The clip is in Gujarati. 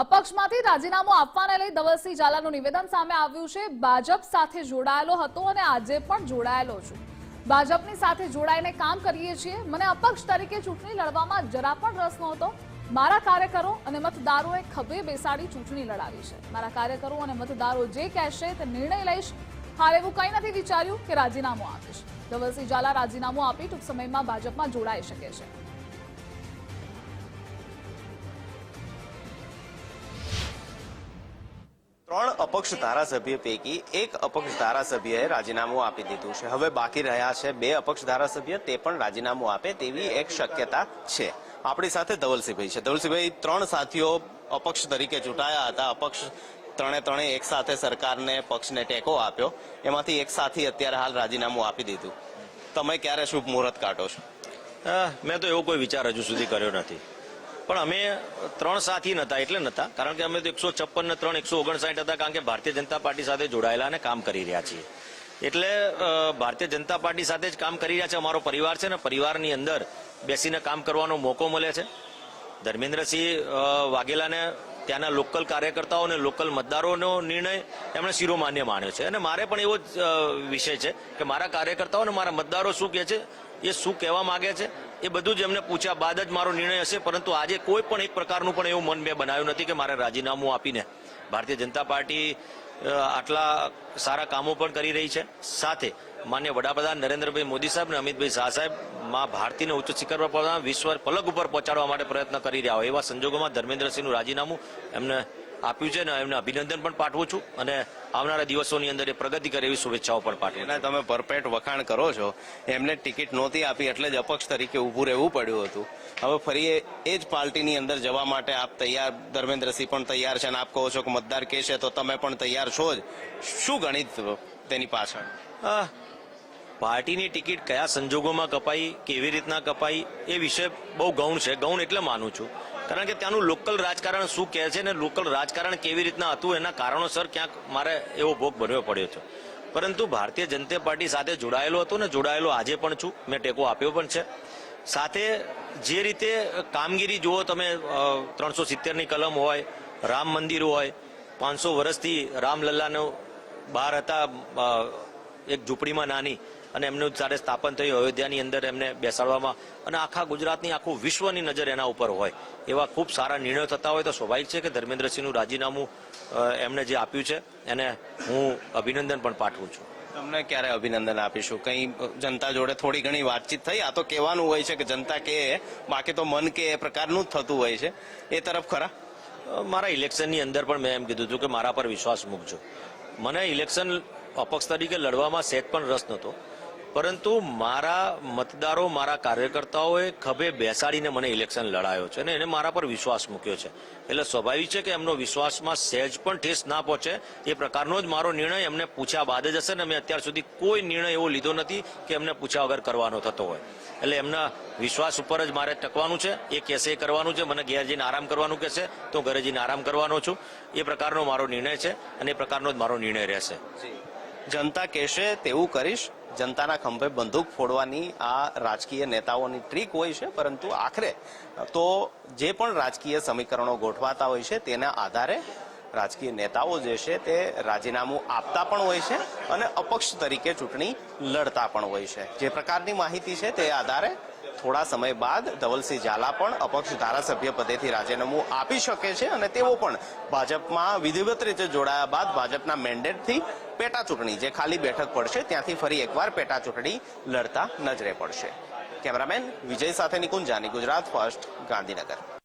અપક્ષમાંથી રાજીનામું આપવાને લઈ ધવલસિંહ ઝાલાનું નિવેદન સામે આવ્યું છે. ભાજપ સાથે જોડાયેલો હતો અને આજે પણ જોડાયેલો છું. ભાજપની સાથે જોડાઈને કામ કરીએ છીએ. મને અપક્ષ તરીકે ચૂંટણી લડવામાં જરા પણ રસ નહોતો. મારા કાર્યકરો અને મતદારોએ ખભે બેસાડી ચૂંટણી લડાવી છે. મારા કાર્યકરો અને મતદારો જે કહેશે તે નિર્ણય લઈશ. હાલ એવું કંઈ નથી વિચાર્યું કે રાજીનામું આપીશ. ધવલસિંહ ઝાલા રાજીનામું આપી ટૂંક સમયમાં ભાજપમાં જોડાઈ શકે છે. અપક્ષ ધારાસભ્ય પૈકી એક અપક્ષ ધારાસભ્યએ રાજીનામું આપી દીધું છે. હવે બાકી રહ્યા છે બે અપક્ષ ધારાસભ્ય, તે પણ રાજીનામું આપે તેવી એક શક્યતા છે. આપણી સાથે ધવલસિંહભાઈ છે. ધવલસિંહભાઈ, ત્રણ સાથીઓ અપક્ષ તરીકે ચૂંટાયા હતા. અપક્ષ ત્રણે ત્રણે એક સાથે સરકારને પક્ષને ટેકો આપ્યો. એમાંથી એક સાથી અત્યારે હાલ રાજીનામું આપી દીધું. તમે ક્યારે શુભ મુહૂર્ત કાઢો છો? મેં તો એવો કોઈ વિચાર હજુ સુધી કર્યો નથી. પણ અમે ત્રણ સાથી નતા, એટલે નતા. કારણ કે અમે તો એકસો છપ્પન ને ત્રણ, એકસો ઓગણસાઠ હતા, કારણ કે ભારતીય જનતા પાર્ટી સાથે જોડાયેલા અને કામ કરી રહ્યા છીએ. એટલે ભારતીય જનતા પાર્ટી સાથે જ કામ કરી રહ્યા છે અમારો પરિવાર છે ને, પરિવારની અંદર બેસીને કામ કરવાનો મોકો મળે છે. ધર્મેન્દ્રસિંહ વાઘેલાને ત્યાંના લોકલ કાર્યકર્તાઓ અને લોકલ મતદારોનો નિર્ણય એમણે શિરોમાન્ય માન્યો છે. અને મારે પણ એવો જ વિષય છે કે મારા કાર્યકર્તાઓ અને મારા મતદારો શું કહે છે, એ શું કહેવા માગે છે એ બધું જ એમને પૂછ્યા બાદ જ મારો નિર્ણય હશે, પરંતુ આજે કોઈ પણ એક પ્રકારનું પણ એવું મન મેં બનાવ્યું નથી કે મારે રાજીનામું આપીને. ભારતીય જનતા પાર્ટી આટલા સારા કામો પણ કરી રહી છે. સાથે માન્ય વડાપ્રધાન નરેન્દ્રભાઈ મોદી સાહેબ અને અમિતભાઈ શાહ સાહેબમાં ભારતીને ઉચ્ચ શિખર પર વિશ્વ પલક ઉપર પહોંચાડવા માટે પ્રયત્ન કરી રહ્યા હોય એવા સંજોગોમાં ધર્મેન્દ્રસિંહનું રાજીનામું એમને આપ્યું છે ને એમને અભિનંદન પણ પાઠવું છું અને આવનારા દિવસોની અંદર એ પ્રગતિ કરે એવી શુભેચ્છાઓ પણ પાઠવું છું. એના તમે પરપેટ વખાણ કરો છો. એમને ટિકિટ નહોતી આપી એટલે જ અપક્ષ તરીકે ઊભું રહેવું પડ્યું હતું. હવે ફરી એ- જ પાર્ટીની અંદર જવા માટે આપ તૈયાર ધર્મેન્દ્રસિંહ પણ તૈયાર છે અને આપ કહો છો કે મતદાર કહેશે તો તમે પણ તૈયાર છો જ. શું ગણિત તેની પાછળ? પાર્ટીની ટિકિટ કયા સંજોગોમાં કપાઈ કેવી રીતના કપાઈ એ વિશે બહુ ગૌણ છે. ગૌણ એટલે માનું છું. કારણ કે ત્યાંનું લોકલ રાજકારણ શું કહે છે ને લોકલ રાજકારણ કેવી રીતના હતું એના કારણોસર ક્યાંક મારે એવો ભોગ ભરવો પડ્યો છે. પરંતુ ભારતીય જનતા પાર્ટી સાથે જોડાયેલો હતો ને જોડાયેલો આજે પણ છું. મેં ટેકો આપ્યો પણ છે. સાથે જે રીતે કામગીરી જુઓ તમે ત્રણસો સિત્તેરની કલમ હોય, રામ મંદિર હોય, પાંચસો વર્ષથી રામલલ્લાનો બહાર હતા એક ઝૂંપડીમાં નાની અને એમનું જ્યારે સ્થાપન થયું અયોધ્યાની અંદર એમને બેસાડવામાં અને આખા ગુજરાતની આખું વિશ્વની નજર એના ઉપર હોય એવા ખૂબ સારા નિર્ણયો થતા હોય તો સ્વાભાવિક છે કે ધર્મેન્દ્રસિંહનું રાજીનામું એમને જે આપ્યું છે એને હું અભિનંદન પણ પાઠવું છું. તમને ક્યારે અભિનંદન આપીશું? કઈ જનતા જોડે થોડી ઘણી વાતચીત થઈ આ તો કહેવાનું હોય છે કે જનતા કે બાકી તો મન કે એ પ્રકારનું જ થતું હોય છે. એ તરફ ખરા? મારા ઇલેક્શનની અંદર પણ મેં એમ કીધું હતું કે મારા પર વિશ્વાસ મૂકજો. મને ઇલેક્શન અપક્ષ તરીકે લડવામાં સહેજ પણ રસ નહોતો. પરંતુ મારા મતદારો, મારા કાર્યકર્તાઓએ ખભે બેસાડીને મને ઇલેક્શન લડાયો છે અને એને મારા પર વિશ્વાસ મૂક્યો છે. એટલે સ્વાભાવિક છે કે એમનો વિશ્વાસમાં સહેજ પણ ઠેસ ના પહોંચે. એ પ્રકારનો જ મારો નિર્ણય એમને પૂછ્યા બાદ જ હશે ને મેં અત્યાર સુધી કોઈ નિર્ણય એવો લીધો નથી કે એમને પૂછ્યા વગર કરવાનો થતો હોય. એટલે એમના વિશ્વાસ ઉપર જ મારે ટકવાનું છે. એ કહેશે એ કરવાનું છે. મને ઘેર જઈને આરામ કરવાનું કહેશે, તો ઘરે જઈને આરામ કરવાનો છું. એ પ્રકારનો મારો નિર્ણય છે અને એ પ્રકારનો જ મારો નિર્ણય રહેશે. જનતા કહેશે તેવું કરીશ. જનતાના ખંભે બંદૂક ફોડવાની આ રાજકીય નેતાઓની ટ્રીક હોય છે, પરંતુ આખરે તો જે પણ રાજકીય સમીકરણો ગોઠવાતા હોય છે, તેના આધારે રાજકીય નેતાઓ જે છે, તે રાજીનામું આપતા પણ હોય છે અને અપક્ષ તરીકે ચૂંટણી લડતા પણ હોય છે. જે પ્રકારની માહિતી છે, તે આધારે થોડા સમય બાદ ધવલસિંહ ઝાલા પણ અપક્ષ ધારાસભ્ય પદેથી રાજીનામું આપી શકે છે અને તેઓ પણ ભાજપમાં વિધિવત રીતે જોડાયા બાદ ભાજપના મેન્ડેટથી પેટા ચૂંટણી જે ખાલી બેઠક પડશે ત્યાંથી ફરી એકવાર પેટા ચૂંટણી લડતા નજરે પડશે. કેમેરામેન વિજય સાથે નિકુંજાની ગુજરાત ફર્સ્ટ ગાંધીનગર.